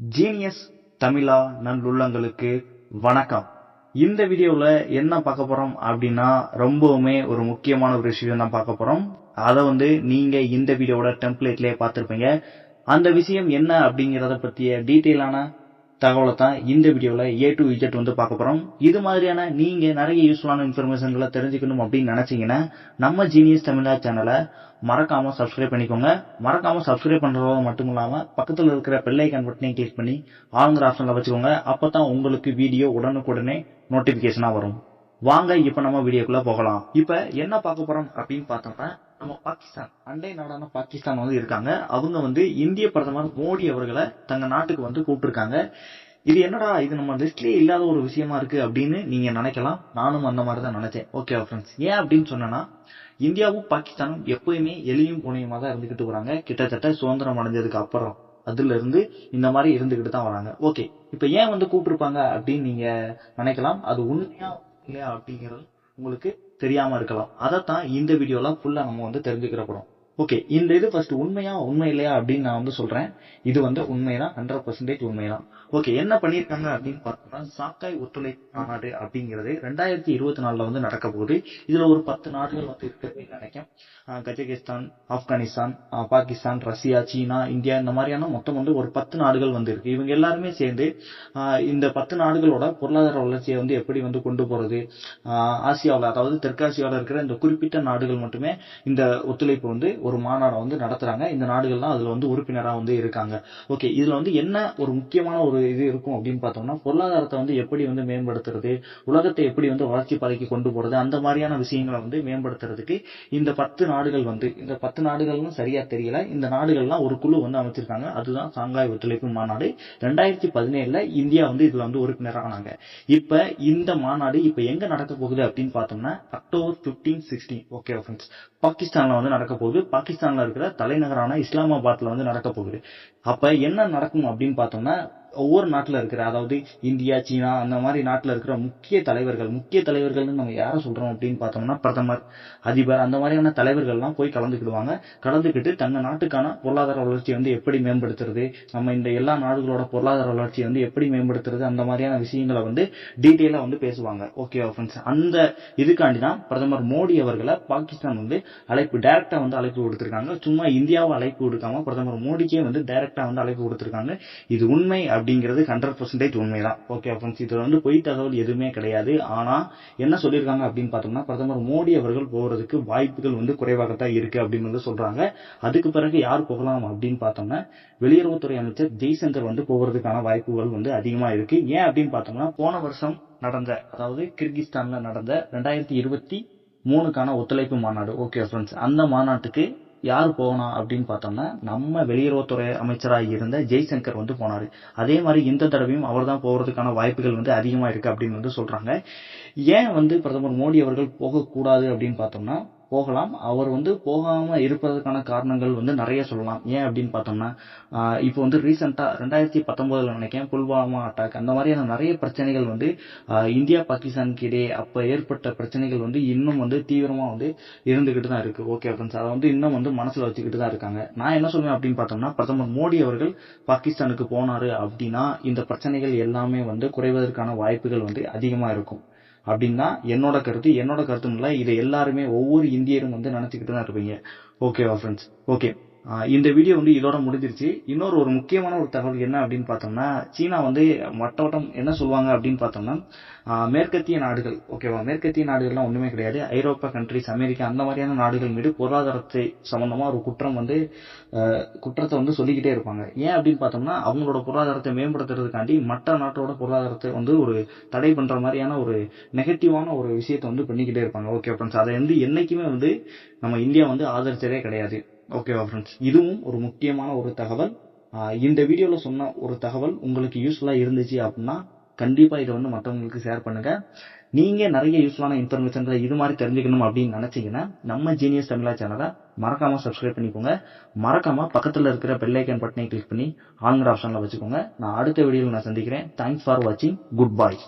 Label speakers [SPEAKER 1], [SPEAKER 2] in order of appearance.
[SPEAKER 1] Genius தமிழா நல்லுள்ளங்களுக்கு வணக்கம். இந்த வீடியோல என்ன பார்க்க போறோம் அப்படின்னா ரொம்பவுமே ஒரு முக்கியமான ஒரு விஷயம் தான் பார்க்க போறோம். அதை வந்து நீங்க இந்த வீடியோவோட டெம்ப்ளேட்லயே பார்த்துருப்பீங்க. அந்த விஷயம் என்ன அப்படிங்கறத பத்திய டீட்டெயிலான தகவலை தான் இந்த வீடியோவில் ஏ டு இஜெட் வந்து பார்க்க போகிறோம் இது மாதிரியான நீங்கள் நிறைய யூஸ்ஃபுல்லான இன்ஃபர்மேஷன்களை தெரிஞ்சுக்கணும் அப்படின்னு நினச்சிங்கன்னா நம்ம ஜீனியஸ் தமிழா சேனலை மறக்காமல் சப்ஸ்கிரைப் பண்ணிக்கோங்க. மறக்காமல் சப்ஸ்கிரைப் பண்ணுறது மட்டும் இல்லாமல் பக்கத்தில் இருக்கிற பெல் பட்டனையும் கிளிக் பண்ணி ஆளுங்கிற ஆப்ஷனில் வச்சுக்கோங்க. அப்பதான் உங்களுக்கு வீடியோ உடனுக்குடனே நோட்டிஃபிகேஷனாக வரும். வாங்க இப்போ நம்ம வீடியோக்குள்ளே போகலாம். இப்போ என்ன பார்க்க போகிறோம் அப்படின்னு பார்த்தோம்னா நம்ம பாகிஸ்தான். அண்டை நாடான பாகிஸ்தான் வந்து இருக்காங்க. அவங்க வந்து இந்திய பிரதமர் மோடி அவர்களை தங்க நாட்டுக்கு வந்து கூப்பிட்டுருக்காங்க. இது என்னடா இது நம்ம லிஸ்ட்லயே இல்லாத ஒரு விஷயமா இருக்கு அப்படின்னு நீங்க நினைக்கலாம். நானும் அந்த மாதிரி தான் நினைச்சேன் ஓகே ஃப்ரெண்ட்ஸ் ஏன் அப்படின்னு சொன்னேன்னா இந்தியாவும் பாகிஸ்தானும் எப்பயுமே எளியும் புனையுமா தான் இருந்துகிட்டு வராங்க. கிட்டத்தட்ட சுதந்திரம் அடைஞ்சதுக்கு அப்புறம் அதுல இருந்து இந்த மாதிரி இருந்துகிட்டு தான் வராங்க. ஓகே இப்ப ஏன் வந்து கூப்பிட்டுருப்பாங்க அப்படின்னு நீங்க நினைக்கலாம். அது உண்மையா இல்லையா அப்படிங்கிறது உங்களுக்கு தெரியாம இருக்கலாம். அதைத்தான் இந்த வீடியோல ஃபுல்லா நம்ம வந்து தெரிஞ்சுக்கிற போறோம் ஓகே இந்த இது ஃபர்ஸ்ட் உண்மையா உண்மை இல்லையா அப்படின்னு நான் வந்து சொல்றேன். இது வந்து உண்மைதான் ஹண்ட்ரட் பர்சன்டேஜ் உண்மைதான். ஓகே என்ன பண்ணிருக்காங்க அப்படின்னு பார்த்தோம்னா சாக்காய் ஒத்துழைப்பு மாநாடு அப்படிங்கிறது ரெண்டாயிரத்தி இருபத்தி நாலுல வந்து நடக்க போகுது. இதுல ஒரு பத்து நாடுகள் வந்து இருக்கிறது நினைக்கும் Kazakhstan Afghanistan Pakistan Russia China India இந்த மாதிரியான மொத்தம் வந்து ஒரு பத்து நாடுகள் வந்து இருக்கு. இவங்க எல்லாருமே சேர்ந்து இந்த பத்து நாடுகளோட பொருளாதார வளர்ச்சியை வந்து எப்படி வந்து கொண்டு போறது? ஆசியாவில் அதாவது தெற்காசியாவில் இருக்கிற இந்த குறிப்பிட்ட நாடுகள் மட்டுமே இந்த ஒத்துழைப்பு வந்து ஒரு மாநாடை வந்து நடத்துறாங்க. இந்த நாடுகள்லாம் அதுல வந்து உறுப்பினராக வந்து இருக்காங்க. ஓகே இதுல வந்து என்ன ஒரு முக்கியமான ஒரு இது இருக்கும் அப்படின்னு பார்த்தோம்னா பொருளாதாரத்தை வந்து எப்படி வந்து மேம்படுத்துறது உலகத்தை எப்படி வந்து வளர்ச்சி பாதைக்கு கொண்டு போறது அந்த மாதிரியான விஷயங்களை வந்து மேம்படுத்துறதுக்கு இந்த பத்து நாடுகள் வந்து இந்த பத்து நாடுகள்னு சரியா தெரியல இந்த நாடுகள்லாம் ஒரு குழு வந்து அமைச்சிருக்காங்க. அதுதான் சாங்காய் ஒத்துழைப்பு மாநாடு. ரெண்டாயிரத்தி பதினேழுல இந்தியா வந்து இதுல வந்து உறுப்பினரானாங்க. இப்ப இந்த மாநாடு இப்ப எங்க நடக்க போகுது அப்படின்னு பார்த்தோம்னா October fifteen sixteen okay friends பாகிஸ்தான்ல வந்து நடக்க போகுது. பாகிஸ்தான்ல இருக்கிற தலைநகரான இஸ்லாமாபாத்ல வந்து நடக்க போகுது. அப்ப என்ன நடக்கும் அப்படின்னு பார்த்தோம்னா ஒவ்வொரு நாட்டில் இருக்கிற அதாவது இந்தியா சீனா அந்த மாதிரி நாட்டில் இருக்கிற முக்கிய தலைவர்கள் முக்கிய தலைவர்கள்னு நம்ம யாரை சொல்கிறோம் அப்படின்னு பார்த்தோம்னா பிரதமர் அதிபர் அந்த மாதிரியான தலைவர்கள்லாம் போய் கலந்துக்கிடுவாங்க. கலந்துக்கிட்டு தங்கள் நாட்டுக்கான பொருளாதார வளர்ச்சியை வந்து எப்படி மேம்படுத்துறது நம்ம இந்த எல்லா நாடுகளோட பொருளாதார வளர்ச்சியை வந்து எப்படி மேம்படுத்துறது அந்த மாதிரியான விஷயங்களை வந்து டீட்டெயிலாக வந்து பேசுவாங்க. ஓகேவா ஃப்ரெண்ட்ஸ் அந்த இதுக்காண்டி தான் பிரதமர் மோடி அவர்களை பாகிஸ்தான் வந்து அழைப்பு டைரக்டாக வந்து அழைப்பு கொடுத்துருக்காங்க சும்மா இந்தியாவை அழைப்பு கொடுக்காம பிரதமர் மோடிக்கே வந்து டைரக்டாக வந்து அழைப்பு கொடுத்துருக்காங்க இது உண்மை அப்படிங்கிறது ஹண்ட்ரட் பர்சன்டேஜ் உண்மைதான். ஓகே ஃப்ரெண்ட்ஸ் இதில் வந்து பொய் தகவல் எதுவுமே கிடையாது. ஆனால் என்ன சொல்லியிருக்காங்க அப்படின்னு பார்த்தோம்னா பிரதமர் மோடி அவர்கள் போகிறதுக்கு வாய்ப்புகள் வந்து குறைவாகத்தான் இருக்குது அப்படின்னு வந்து சொல்கிறாங்க அதுக்கு பிறகு யார் போகலாம் அப்படின்னு பார்த்தோம்னா வெளியுறவுத்துறை அமைச்சர் ஜெய்சங்கர் வந்து போகிறதுக்கான வாய்ப்புகள் வந்து அதிகமாக இருக்குது ஏன் அப்படின்னு பார்த்தோம்னா போன வருஷம் நடந்த அதாவது கிர்கிஸ்தானில் நடந்த ரெண்டாயிரத்தி இருபத்தி மூணுக்கான ஒத்துழைப்பு மாநாடு. ஓகே ஃப்ரெண்ட்ஸ் அந்த மாநாட்டுக்கு யார் போனா அப்படின்னு பார்த்தோம்னா நம்ம வெளியுறவுத்துறை அமைச்சராக இருந்த ஜெய்சங்கர் வந்து போனார். அதே மாதிரி இந்த தடவையும் அவர் தான் போகிறதுக்கான வாய்ப்புகள் வந்து அதிகமாக இருக்குது அப்படின்னு வந்து சொல்கிறாங்க ஏன் வந்து பிரதமர் மோடி அவர்கள் போகக்கூடாது அப்படின்னு பார்த்தோம்னா போகலாம். அவர் வந்து போகாமல் இருப்பதற்கான காரணங்கள் வந்து நிறைய சொல்லலாம். ஏன் அப்படின்னு பார்த்தோம்னா இப்போ வந்து ரீசெண்டாக ரெண்டாயிரத்தி பத்தொம்போதில் நினைக்கிறேன் புல்வாமா அட்டாக் அந்த மாதிரியான நிறைய பிரச்சனைகள் வந்து இந்தியா பாகிஸ்தானுக்கு இடையே அப்போ ஏற்பட்ட பிரச்சனைகள் வந்து இன்னும் வந்து தீவிரமாக வந்து இருந்துக்கிட்டு தான் இருக்குது ஓகே ஃப்ரெண்ட்ஸ் அதை வந்து இன்னும் வந்து மனசில் வச்சுக்கிட்டு தான் இருக்காங்க. நான் என்ன சொல்லுவேன் அப்படின்னு பார்த்தோம்னா பிரதமர் மோடி அவர்கள் பாகிஸ்தானுக்கு போனார் அப்படின்னா இந்த பிரச்சனைகள் எல்லாமே வந்து குறைவதற்கான வாய்ப்புகள் வந்து அதிகமாக இருக்கும். அப்படின்னா என்னோட கருத்து என்னோட கருத்துன்னு இல்லை இதை எல்லாருமே ஒவ்வொரு இந்தியரும் வந்து நினச்சிக்கிட்டு தான் இருப்பீங்க ஓகேவா ஃப்ரெண்ட்ஸ் ஓகே இந்த வீடியோ வந்து இதோட முடிஞ்சிருச்சு. இன்னொரு ஒரு முக்கியமான ஒரு தகவல் என்ன அப்படின்னு பார்த்தோம்னா சீனா வந்து மட்டோட்டம் என்ன சொல்லுவாங்க அப்படின்னு பார்த்தோம்னா மேற்கத்திய நாடுகள் ஓகேவா மேற்கத்திய நாடுகள்லாம் ஒன்றுமே கிடையாது. ஐரோப்பா கண்ட்ரிஸ் அமெரிக்கா அந்த மாதிரியான நாடுகள் மீது பொருளாதாரத்தை சம்மந்தமாக ஒரு குற்றம் வந்து குற்றத்தை வந்து சொல்லிக்கிட்டே இருப்பாங்க. ஏன் அப்படின்னு பார்த்தோம்னா அவங்களோட பொருளாதாரத்தை மேம்படுத்துறதுக்காண்டி மற்ற நாட்டோட பொருளாதாரத்தை வந்து ஒரு தடை பண்ணுற மாதிரியான ஒரு நெகட்டிவான ஒரு விஷயத்தை வந்து பண்ணிக்கிட்டே இருப்பாங்க. ஓகே ஃப்ரெண்ட்ஸ் அதை வந்து என்றைக்குமே வந்து நம்ம இந்தியா வந்து ஆதரிச்சதே கிடையாது. ஓகேவா ஃப்ரெண்ட்ஸ் இதுவும் ஒரு முக்கியமான ஒரு தகவல். இந்த வீடியோவில் சொன்ன ஒரு தகவல் உங்களுக்கு யூஸ்ஃபுல்லாக இருந்துச்சு அப்படின்னா கண்டிப்பாக இதை வந்து மற்றவங்களுக்கு ஷேர் பண்ணுங்கள் நீங்கள் நிறைய யூஸ்ஃபுல்லான இன்ஃபர்மேஷன்களை இது மாதிரி தெரிஞ்சுக்கணும் அப்படின்னு நினச்சிங்கன்னா நம்ம ஜீனியஸ் தமிழா சேனலை மறக்காமல் சப்ஸ்கிரைப் பண்ணிக்கோங்க. மறக்காமல் பக்கத்தில் இருக்கிற பெல்லைக்கன் பட்டனை கிளிக் பண்ணி ஆங்கிற ஆப்ஷனில் வச்சுக்கோங்க. நான் அடுத்த வீடியோவில் நான் சந்திக்கிறேன். தேங்க்ஸ் ஃபார் வாட்சிங் குட் பாய்